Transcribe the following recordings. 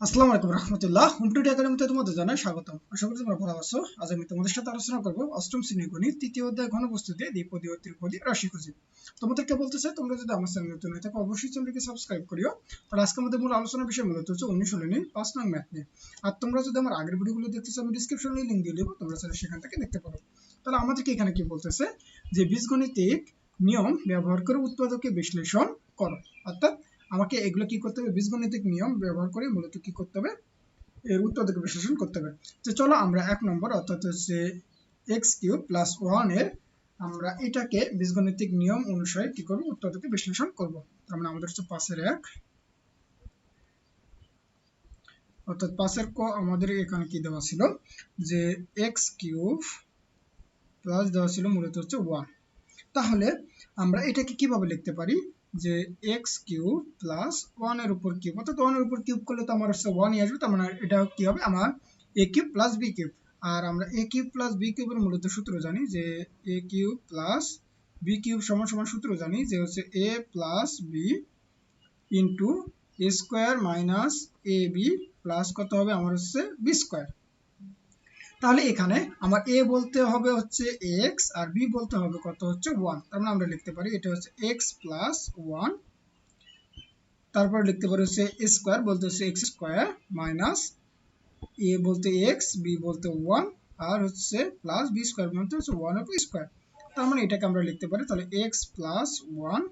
আসসালামু আলাইকুম রহমতুল্লাহ। হুমটুডি একাডেমিতে তোমাদের জানাই স্বাগতম। আশা করি তোমরা ভালো আছো। আজ আমি তোমাদের সাথে আলোচনা করব অষ্টম শ্রেণি গণিত, তৃতীয় অধ্যায় ঘনবস্তুতে দ্বিপদী ও ত্রিপদী রাশি খুঁজি তোমাদেরকে বলতে চাই তোমরা যদি আমার চ্যানেল নতুন হয়ে থাকো, অবশ্যই চ্যানেলকে সাবস্ক্রাইব করিও। তাহলে আজকে আমাদের মূল আলোচনার বিষয় মূলত হচ্ছে অনুশীলনী পাঁচ নং ম্যাথ নিয়ে। আর তোমরা যদি আমার আগের ভিডিওগুলো দেখতে চাও, আমি ডিসক্রিপশনে লিঙ্ক দিয়ে দেবো, তোমরা চাইলে সেখান থেকে দেখতে পারো। তাহলে আমাদেরকে এখানে কি বলতেছে? যে বীজগণিতিক নিয়ম ব্যবহার করে উৎপাদকে বিশ্লেষণ করো। অর্থাৎ আমাকে এগুলো কি করতে হবে? বীজগণিতিক নিয়ম ব্যবহার করে মূলত কি করতে হবে? এর উৎপাদক বিশ্লেষণ করতে হবে। তো চলো আমরা এক নম্বর, অর্থাৎ হচ্ছে এক্স কিউব প্লাস ওয়ানের আমরা এটাকে বীজগণিতিক নিয়ম অনুসারে কি করব? উৎপাদকে বিশ্লেষণ করব। তার মানে আমাদের হচ্ছে পাশের এক। অর্থাৎ পাশের ক আমাদের এখানে কি দেওয়া ছিল? যে এক্স কিউব প্লাস দেওয়া ছিল মূলত হচ্ছে ওয়ান তাহলে আমরা এটাকে কীভাবে লিখতে পারি? যে এক্স কিউব প্লাস ওয়ানের উপর কিউব অর্থাৎ ওয়ানের উপর কিউব করলে তো আমার হচ্ছে ওয়ানই আসবে, তার মানে এটা কি হবে? আমার A cube plus B cube আর আমরা এ কিউব প্লাস বি কিউবের মূলত সূত্র জানি যে A cube plus B cube সমান সমান সূত্র জানি যে হচ্ছে A plus B into A square minus A B plus কত হবে? আমার হচ্ছে বি স্কোয়ার তাহলে এখানে আমার এ বলতে হবে হচ্ছে এক্স আর বি বলতে হবে কত হচ্ছে ওয়ান তার মানে আমরা লিখতে পারি এটা হচ্ছে এক্স প্লাস ওয়ান তারপর লিখতে পারি হচ্ছে স্কোয়ার বলতে হচ্ছে এক্স স্কোয়ার মাইনাস এ বলতে এক্স বি বলতে ওয়ান আর হচ্ছে প্লাস বি স্কোয়ার বলতে হচ্ছে ওয়ান অফ স্কোয়ার তার মানে এটাকে আমরা লিখতে পারি তাহলে এক্স প্লাস ওয়ান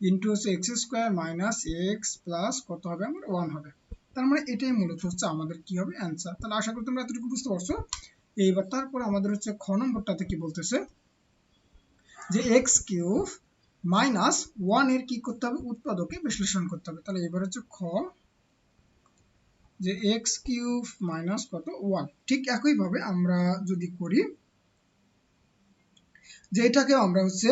ইন্টু হচ্ছে X square minus X plus কত হবে? আমার ওয়ান হবে। তার মানে এটাই মূলত হচ্ছে আমাদের কি হবে অ্যান্সার তাহলে আশা করি তোমরা এতটুকু বুঝতে পারছ। এইবার তারপর আমাদের হচ্ছে খ নম্বরটাতে কি বলতেছে? যে এক্স কিউব মাইনাস ওয়ানের কি করতে হবে? উৎপাদকে বিশ্লেষণ করতে হবে। তাহলে এবার হচ্ছে খ, যে এক্স কিউব মাইনাস কত? ওয়ান ঠিক একইভাবে আমরা যদি করি, যে এটাকে আমরা হচ্ছে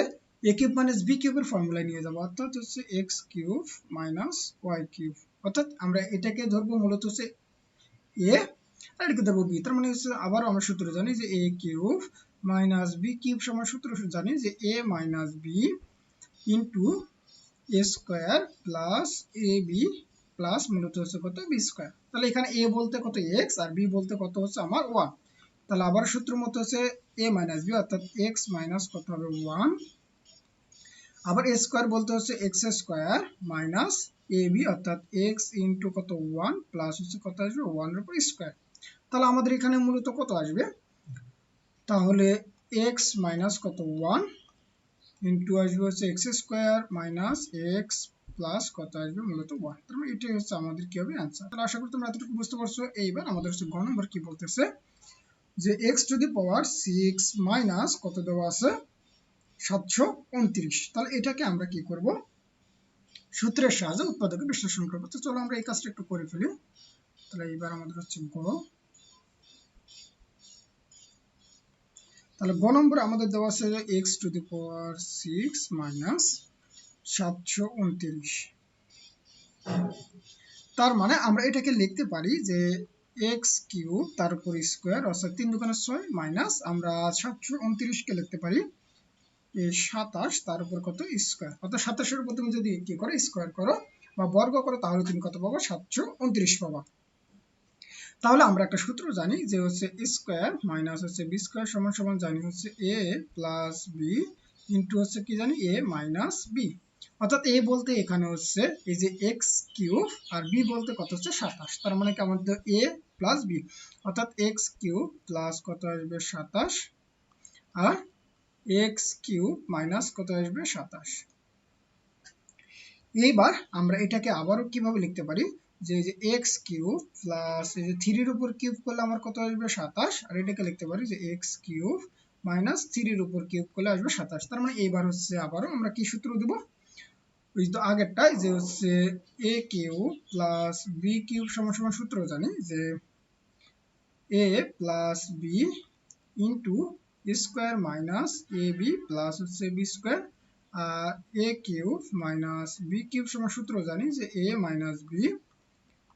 এ কিউব মাইনাস বি কিউবের ফর্মুলায় নিয়ে যাব। অর্থাৎ হচ্ছে X cube minus Y cube অর্থাৎ আমরা এটাকে ধরবো মূলত হচ্ছে এ, আর এটাকে ধরবো বি। তার মানে হচ্ছে আবারও আমরা সূত্র জানি যে A cube minus B cube সমান সূত্র জানি যে A minus B into A square plus A B plus মূলত হচ্ছে কত? B square. তাহলে এখানে এ বলতে কত? এক্স, আর বি বলতে কত হচ্ছে আমার ওয়ান। তাহলে আবার সূত্র মতো হচ্ছে এ মাইনাস বি, অর্থাৎ এক্স মাইনাস কত হবে? ওয়ান। আবার এ স্কোয়ার বলতে হচ্ছে X square minus A B অর্থাৎ এক্স ইন্টু কত ওয়ান প্লাস হচ্ছে কত আসবে ওয়ানের উপর স্কোয়ার তাহলে আমাদের এখানে মূলত কত আসবে? তাহলে এক্স মাইনাস কত ওয়ান ইন্টু আসবে হচ্ছে X square minus X plus কত আসবে মূলত ওয়ান তার মানে এটাই হচ্ছে আমাদের কি হবে অ্যান্সার তাহলে আশা করি তোমরা এতটুকু বুঝতে পারছ। এইবার আমাদের হচ্ছে গ নম্বর কি বলতেছে? যে X to the power six minus কত দেওয়া আছে? সাতশো উনত্রিশ। তাহলে এটাকে আমরা কি করব? সূত্রের সাহায্যে উৎপাদকে বিশ্লেষণ করব। তো চলো আমরা এই কাজটা একটু করে ফেলি। তাহলে এবার আমাদের হচ্ছে গ। তাহলে গ নম্বর আমাদের দেওয়া আছে X to the power six minus সাতশো উনত্রিশ। তার মানে আমরা এটাকে লিখতে পারি যে এক্স কিউ তার উপর স্কোয়ার অর্থাৎ তিন দোকানের ছয় মাইনাস আমরা সাতশো লিখতে পারি। সাতাশ, তার উপর কত? স্কোয়ার অর্থাৎ সাতাশের উপর তুমি যদি কি করো স্কোয়ার করো বা বর্গ করো, তাহলে তুমি কত পাবো? সাতশো উনত্রিশ পাবা। তাহলে আমরা একটা সূত্র জানি যে হচ্ছে স্কোয়ার মাইনাস হচ্ছে বি স্কোয়ার সমান সমান জানি হচ্ছে এ প্লাস বি ইন্টু হচ্ছে কি জানি? এ মাইনাস বি অর্থাৎ এ বলতে এখানে হচ্ছে এই যে এক্স কিউব আর বি বলতে কত হচ্ছে? সাতাশ। তার মানে কি আমাদের এ প্লাস বি অর্থাৎ এক্স কিউব প্লাস কত আসবে? সাতাশ। আর এক্স কিউব মাইনাস কত আসবে? সাতাশ। এইবার আমরা এটাকে আবারও কীভাবে লিখতে পারি? যে যে এক্স কিউব প্লাস এই যে থ্রির উপর কিউব করলে আমার কত আসবে? সাতাশ। আর এটাকে লিখতে পারি যে এক্স কিউব মাইনাস থ্রির উপর কিউব করলে আসবে সাতাশ। তার মানে এইবার হচ্ছে আবারও আমরা কি সূত্র দেব? ওই তো আগেরটাই যে হচ্ছে A cube plus B cube সমান সমান সূত্র জানি যে A plus B into square minus A B plus হচ্ছে B square R A cube minus B cube সমান সূত্র জানি যে A minus B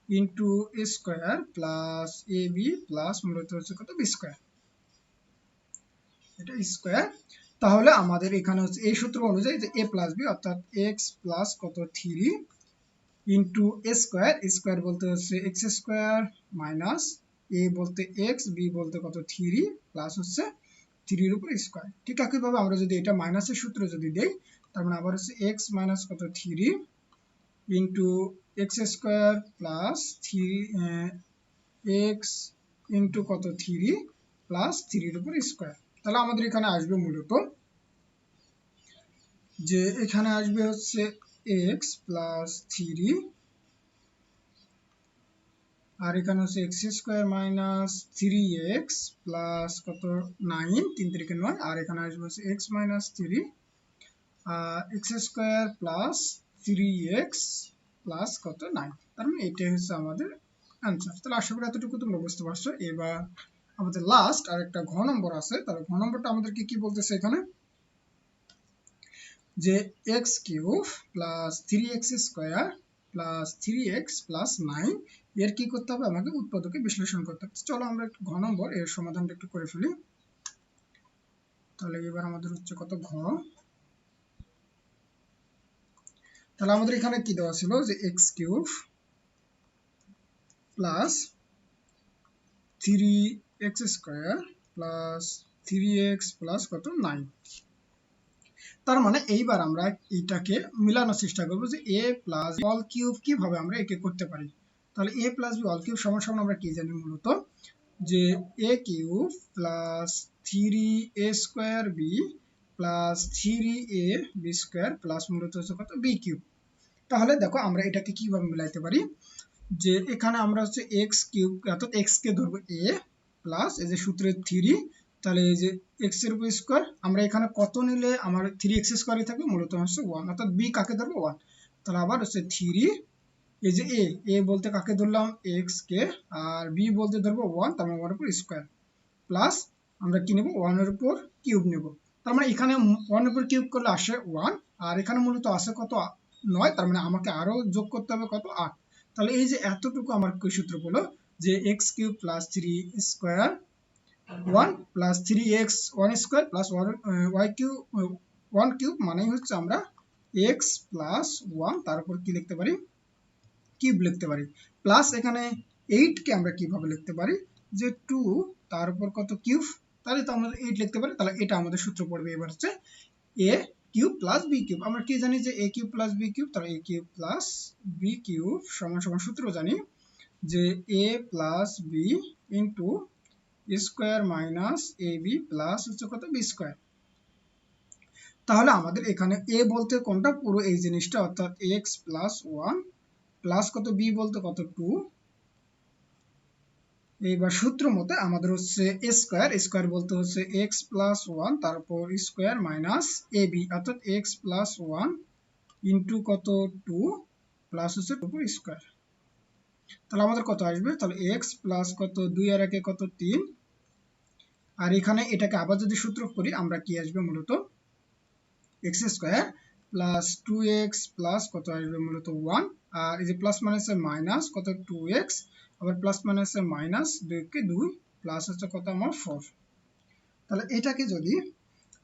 into square plus A B plus মূলত হচ্ছে কত? বি স্কোয়ার এটা স্কোয়ার তাহলে আমাদের এখানে হচ্ছে এই সূত্র অনুযায়ী যে এ প্লাস বি অর্থাৎ এক্স প্লাস কত? Three into A square square বলতে হচ্ছে এক্স স্কোয়ার মাইনাস এ বলতে এক্স বি বলতে কত? থ্রি প্লাস হচ্ছে থ্রির উপর স্কোয়ার ঠিক একইভাবে আমরা যদি এটা মাইনাসের সূত্র যদি দেই, তার মানে আবার হচ্ছে এক্স মাইনাস কত? Three into X square plus three X into কত? থ্রি প্লাস থ্রির উপর স্কোয়ার তাহলে আমাদের এখানে আসবে মূলত যে এখানে আসবে হচ্ছে এক্স প্লাস থ্রি আর এখানে হচ্ছে X square minus three X plus কত? নাইন তিন তারিখে নয়। আর এখানে আসবে হচ্ছে X minus three X square plus three X plus কত? নাইন তার মানে এটাই হচ্ছে আমাদের অ্যান্সার তাহলে আশা করি এতটুকু তোমরা বুঝতে পারছ। এবার আমাদের লাস্ট আর একটা ঘ নম্বর আছে। তাহলে ঘ নম্বরটা আমাদেরকে কি বলতেছে এখানে? যে X cube plus three X square plus three X plus nine এর কি করতে হবে? আমাকে উৎপাদকে বিশ্লেষণ করতে হবে। চলো আমরা একটু ঘ নম্বর, এর সমাধানটা একটু করে ফেলি। তাহলে এবার আমাদের হচ্ছে কত? ঘ। তাহলে আমাদের এখানে কি দেওয়া ছিল? যে X cube plus three X square plus three X plus কত? নাইন। তার মানে এইবার আমরা এইটাকে মিলানোর চেষ্টা করব যে এ প্লাস অল কিউব কীভাবে আমরা একে করতে পারি। তাহলে A plus B all cube সমান সমান আমরা কি জানি মূলত? যে A cube plus three A square B plus three A B square plus মূলত হচ্ছে কত? বি কিউব তাহলে দেখো আমরা এটাকে কীভাবে মিলাইতে পারি? যে এখানে আমরা হচ্ছে এক্স কিউব অর্থাৎ এক্স কে ধরবো এ প্লাস এই যে সূত্রের থ্রি তাহলে এই যে এক্সের উপর স্কোয়ার আমরা এখানে কত নিলে আমার থ্রি এক্স স্কোয়ারই থাকবে? মূলত হচ্ছে ওয়ান অর্থাৎ বি কাকে ধরবো? ওয়ান তাহলে আবার হচ্ছে থ্রি এই যে এ এ বলতে কাকে ধরলাম? এক্স কে। আর বি বলতে ধরবো ওয়ান তার মানে ওয়ান উপর স্কোয়ার প্লাস আমরা কি নেব? ওয়ানের উপর কিউব নেব। তার মানে এখানে ওয়ানের উপর কিউব করলে আসে ওয়ান আর এখানে মূলত আসে কত? নয়, তার মানে আমাকে আরও যোগ করতে হবে কত? আট। তাহলে এই যে এতটুকু আমার সূত্র বলো? যে X cube plus three square one plus three X one square plus one Y cube one cube মানেই হচ্ছে আমরা এক্স প্লাস ওয়ান তার উপর কি লিখতে পারি? কিউব লিখতে পারি। প্লাস এখানে এইটকে আমরা কীভাবে লিখতে পারি? যে টু তার উপর কত কিউব? তাহলে তো আমরা এইট লিখতে পারি, তাহলে এটা আমাদের সূত্র পড়বে। এবার হচ্ছে A cube plus B cube. আমরা কি জানি যে A cube plus B cube? তাহলে A cube plus B cube সমান সমান সূত্র জানি যে A plus B into square minus A B plus হচ্ছে কত? বি স্কোয়ার তাহলে আমাদের এখানে এ বলতে কোনটা? পুরো এই জিনিসটা, অর্থাৎ এক্স প্লাস ওয়ান প্লাস কত বি বলতে কত টু এইবার সূত্র মতে আমাদের হচ্ছে স্কোয়ার স্কোয়ার বলতে হচ্ছে এক্স প্লাস ওয়ান তারপর স্কোয়ার মাইনাস এ বি অর্থাৎ এক্স প্লাস ওয়ান ইন্টু কত টু প্লাস হচ্ছে টু স্কোয়ার তাহলে আমাদের কত আসবে? তাহলে এক্স প্লাস কত দুই আর একে কত তিন? আর এখানে এটাকে আবার যদি সূত্র করি, আমরা কি আসবে মূলত? X square plus two x plus কত আসবে? মূলত ওয়ান আর এই যে প্লাস মাইনাস মাইনাস কত? টু এক্স আবার প্লাস মাইনাস মাইনাস দুইকে দুই প্লাস হচ্ছে কত? আমার ফোর তাহলে এটাকে যদি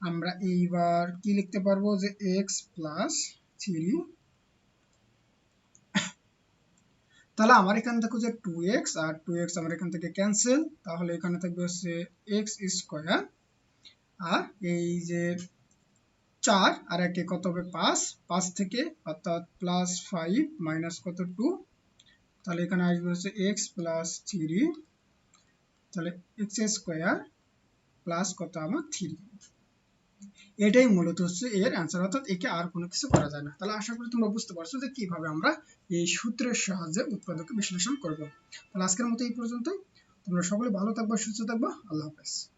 আমরা এইবার কি লিখতে পারব? যে এক্স প্লাস থ্রি তাহলে আমার এখানে থাকবে যে টু এক্স আর টু এক্স আমার এখান থেকে ক্যান্সেল তাহলে এখানে থাকবে হচ্ছে এক্স স্কোয়ার আর এই যে চার আর একে কত হবে? পাঁচ। পাঁচ থেকে অর্থাৎ প্লাস ফাইভ মাইনাস কত? টু তাহলে এখানে আসবে হচ্ছে এক্স প্লাস থ্রি তাহলে এক্স স্কোয়ার প্লাস কত আমার থ্রি এটাই মূলত হচ্ছে এর অ্যান্সার অর্থাৎ একে আর কোনো কিছু করা যায় না। তাহলে আশা করি তোমরা বুঝতে পারছ যে কীভাবে আমরা এই সূত্রের সাহায্যে উৎপাদকে বিশ্লেষণ করব। তাহলে আজকের মতো এই পর্যন্তই। তোমরা সকলে ভালো থাকবা, সুস্থ থাকবা। আল্লাহ হাফেজ।